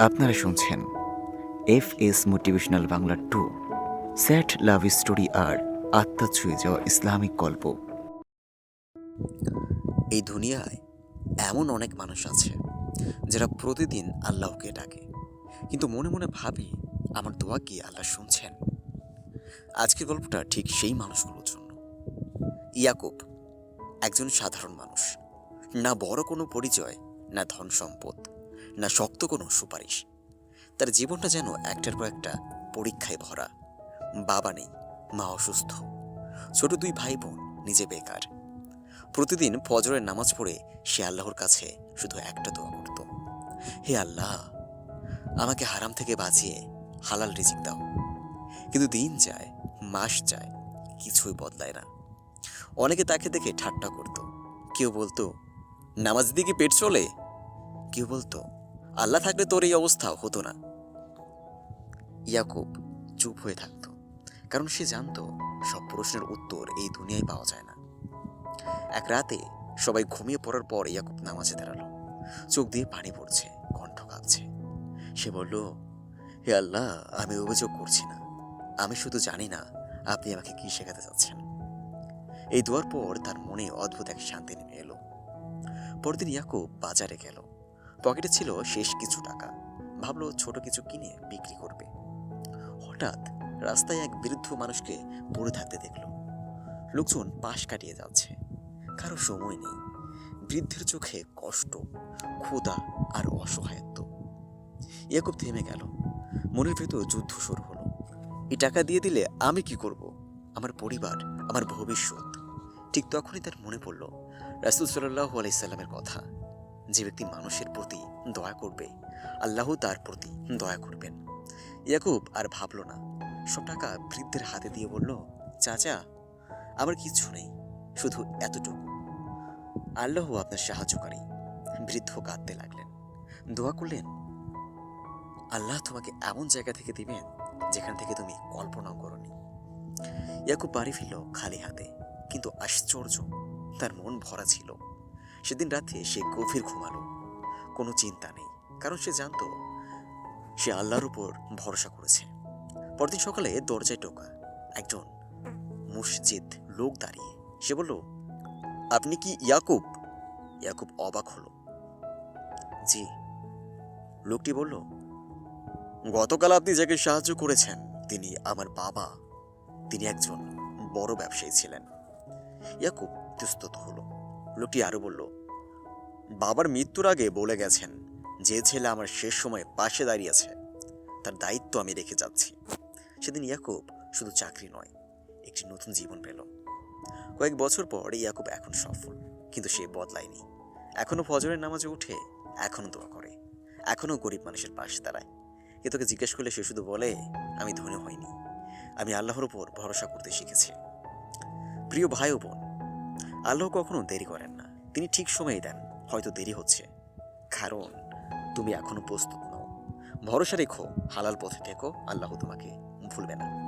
আপনারা শুনছেন F S motivational Bangla two. Sad love story আর আত্মা ছুঁয়ে যাওয়া ইসলামিক গল্প। এই দুনিয়ায় এমন অনেক মানুষ আছে যারা প্রতিদিন আল্লাহকে ডাকে। কিন্তু মনে মনে ভাবে, আমার দোয়া কি আল্লাহ শুনছেন? আজকের গল্পটা ঠিক সেই মানুষগুলোর জন্য। ইয়াকুব, একজন সাধারণ মানুষ। না বড় কোনো পরিচয়, না ধন সম্পদ। না শক্ত কোনো সুপারিশ। তার জীবনটা যেন একটার পর একটা পরীক্ষায় ভরা। বাবা নেই, মা অসুস্থ। ছোট দুই ভাই বোন নিজে বেকার। প্রতিদিন ফজরের নামাজ পড়ে সে আল্লাহর কাছে শুধু একটা দোয়া করত। হে আল্লাহ, আমাকে হারাম থেকে বাঁচিয়ে হালাল রিজিক দাও। কিন্তু দিন যায়, মাস যায়, কিছুই বদলায় না। অনেকে তাকে দেখে ঠাট্টা করত। কেউ বলতো, নামাজ দিকে পেট চলে? কেউ বলতো আল্লাহ থাকলে তোর এই অবস্থা হতো না। ইয়াকুব চুপ হয়ে থাকতো, কারণ সে জানতো সব প্রশ্নের উত্তর এই দুনিয়ায় পাওয়া যায় না। এক রাতে সবাই ঘুমিয়ে পড়ার পর ইয়াকুব নামাজে দাঁড়াল। চোখ দিয়ে পানি পড়ছে, কণ্ঠ কাঁপছে। সে বলল, হে আল্লাহ, আমি অভিযোগ করছি না। আমি শুধু জানি না আপনি আমাকে কি শেখাতে চাচ্ছেন। এই দোয়ার পর তার মনে অদ্ভুত এক শান্তি নেমে এলো। পরদিন ইয়াকুব বাজারে গেল। পকেটে ছিল শেষ কিছু টাকা। ভাবলো ছোট কিছু কিনে বিক্রি করবে। হঠাৎ রাস্তায় এক বৃদ্ধ মানুষকে পড়ে থাকতে দেখল। লোকজন পাশ কাটিয়ে যাচ্ছে। কারও সময় নেই। বৃদ্ধের চোখে কষ্ট, ক্ষুধা আর অসহায়ত্ব। ইয়াকুব থেমে গেল। মনের ভেতর যুদ্ধ শুরু হলো। এই টাকা দিয়ে দিলে আমি কি করব? আমার পরিবার, আমার ভবিষ্যৎ। ঠিক তখনই তার মনে পড়ল রাসুল সাল্লাহ আলাইসাল্লামের কথা। যে ব্যক্তি মানুষের প্রতি দয়া করবে, আল্লাহ তার প্রতি দয়া করবেন। ইয়াকুব আর ভাবল না। সব টাকা বৃদ্ধের হাতে দিয়ে বলল, চাচা, আমার কিচ্ছু নেই, শুধু এতটুকু। আল্লাহ আপনার সাহায্যকারী বৃদ্ধ কাঁদতে লাগলেন। দোয়া করলেন, আল্লাহ তোমাকে এমন জায়গা থেকে দিবেন যেখান থেকে তুমি কল্পনাও করনি। ইয়াকুব বাড়ি ফিরল খালি হাতে, কিন্তু আশ্চর্য, তার মন ভরা ছিল। সেদিন রাতে সে গভীর ঘুমালো। কোনো চিন্তা নেই, কারণ সে জানতো সে আল্লাহর উপর ভরসা করেছে। পরদিন সকালে দরজায় টোকা, একজন মসজিদ লোক দাঁড়িয়ে। সে বলল, আপনি কি ইয়াকুব? ইয়াকুব অবাক হলো। জি। লোকটি বলল, গতকাল আপনি যাকে সাহায্য করেছেন, তিনি আমার বাবা। তিনি একজন বড় ব্যবসায়ী ছিলেন। ইয়াকুব দুস্তত হলো। লোকটি আরও বলল বাবার মৃত্যুর আগে বলে গেছেন যে ছেলে আমার শেষ সময় পাশে দাঁড়িয়েছে তার দায়িত্ব আমি রেখে যাচ্ছি। সেদিন ইয়াকুব শুধু চাকরি নয়, একটি নতুন জীবন পেল। কয়েক বছর পর ইয়াকুব এখন সফল, কিন্তু সে বদলায়নি। এখনও ফজরের নামাজে উঠে এখনও দোয়া করে এখনও গরিব মানুষের পাশে দাঁড়ায়। এ তোকে জিজ্ঞেস করলে সে শুধু বলে, আমি ধনী হইনি। আমি আল্লাহর উপর ভরসা করতে শিখেছি। প্রিয় ভাই ও বোন, আল্লাহ কখনো দেরি করেন না। তিনি ঠিক সময়ে দেন। হয়তো দেরি হচ্ছে। কারণ, তুমি এখনও প্রস্তুত নও। ভরসা রেখো, হালাল পথে থেকো আল্লাহ তোমাকে ভুলবে না।